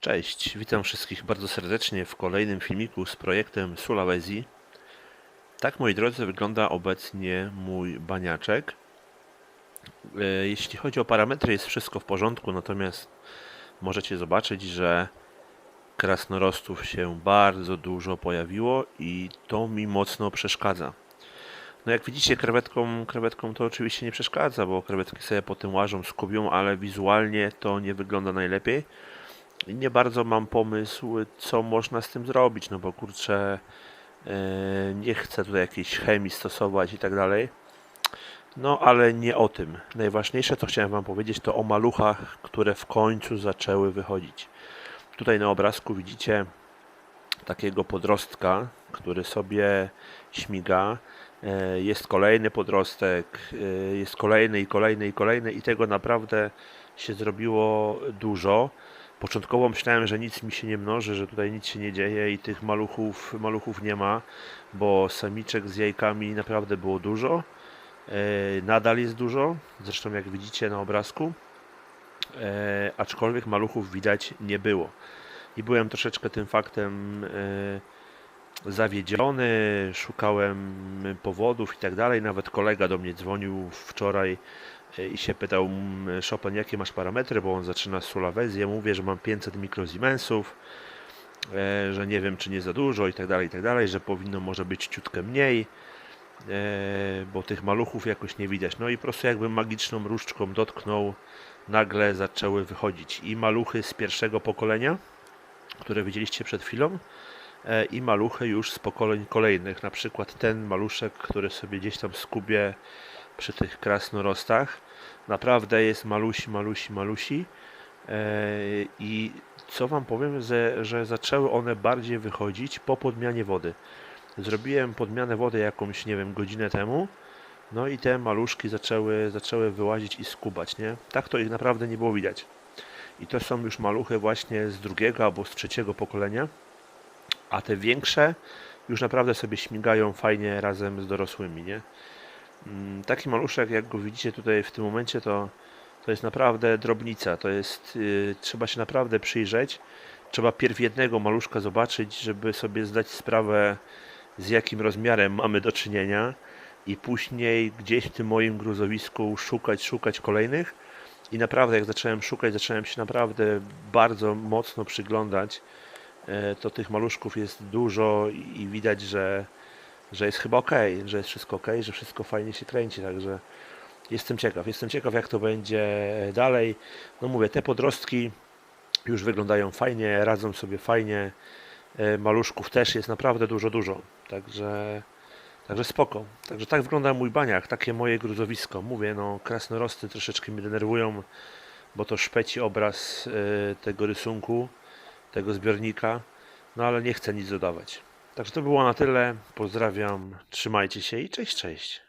Cześć, witam wszystkich bardzo serdecznie w kolejnym filmiku z projektem Sulawesi. Tak, moi drodzy, wygląda obecnie mój baniaczek. E, Jeśli chodzi o parametry, jest wszystko w porządku, natomiast możecie zobaczyć, że krasnorostów się bardzo dużo pojawiło i to mi mocno przeszkadza. No jak widzicie, krewetkom, krewetkom to oczywiście nie przeszkadza, bo krewetki sobie po tym łażą, skubią, ale wizualnie to nie wygląda najlepiej. Nie bardzo mam pomysł, co można z tym zrobić, no bo kurczę, e, nie chcę tutaj jakiejś chemii stosować i tak dalej. No ale nie o tym. Najważniejsze, co chciałem Wam powiedzieć, to o maluchach, które w końcu zaczęły wychodzić. Tutaj na obrazku widzicie takiego podrostka, który sobie śmiga. E, Jest kolejny podrostek, e, jest kolejny i kolejny i kolejny i tego naprawdę się zrobiło dużo. Początkowo myślałem, że nic mi się nie mnoży, że tutaj nic się nie dzieje i tych maluchów, maluchów nie ma, bo samiczek z jajkami naprawdę było dużo. E, Nadal jest dużo, zresztą jak widzicie na obrazku, e, aczkolwiek maluchów widać nie było. I byłem troszeczkę tym faktem e, zawiedziony, szukałem powodów i tak dalej. Nawet kolega do mnie dzwonił wczoraj i się pytał mm, Chopin, jakie masz parametry, bo on zaczyna z Sulawesi. Ja mówię, że mam 500 mikrozimensów, e, że nie wiem, czy nie za dużo i tak dalej, i tak dalej, że powinno może być ciutkę mniej, e, bo tych maluchów jakoś nie widać. No i po prostu jakbym magiczną różdżką dotknął, nagle zaczęły wychodzić i maluchy z pierwszego pokolenia, które widzieliście przed chwilą, e, i maluchy już z pokoleń kolejnych. Na przykład ten maluszek, który sobie gdzieś tam skubie przy tych krasnorostach. Naprawdę jest malusi, malusi, malusi. E, I co Wam powiem, że, że zaczęły one bardziej wychodzić po podmianie wody. Zrobiłem podmianę wody jakąś, nie wiem, godzinę temu. No i te maluszki zaczęły, zaczęły wyłazić i skubać, nie? Tak to ich naprawdę nie było widać. I to są już maluchy właśnie z drugiego albo z trzeciego pokolenia. A te większe już naprawdę sobie śmigają fajnie razem z dorosłymi, nie? Mm, Taki maluszek, jak go widzicie tutaj w tym momencie, to, to jest naprawdę drobnica. To jest, yy, trzeba się naprawdę przyjrzeć. Trzeba pierw jednego maluszka zobaczyć, żeby sobie zdać sprawę, z jakim rozmiarem mamy do czynienia, i później gdzieś w tym moim gruzowisku szukać, szukać kolejnych. I naprawdę, jak zacząłem szukać, zacząłem się naprawdę bardzo mocno przyglądać. E, To tych maluszków jest dużo i widać, że, że jest chyba ok, że jest wszystko ok, że wszystko fajnie się kręci, także jestem ciekaw. Jestem ciekaw, jak to będzie dalej. No mówię, te podrostki już wyglądają fajnie, radzą sobie fajnie. E, Maluszków też jest naprawdę dużo, dużo. Także, także spoko. Także tak wygląda mój baniak, takie moje gruzowisko. Mówię, no krasnorosty troszeczkę mnie denerwują, bo to szpeci obraz e, tego rysunku, tego zbiornika. No ale nie chcę nic dodawać. Także to było na tyle. Pozdrawiam, trzymajcie się i cześć, cześć.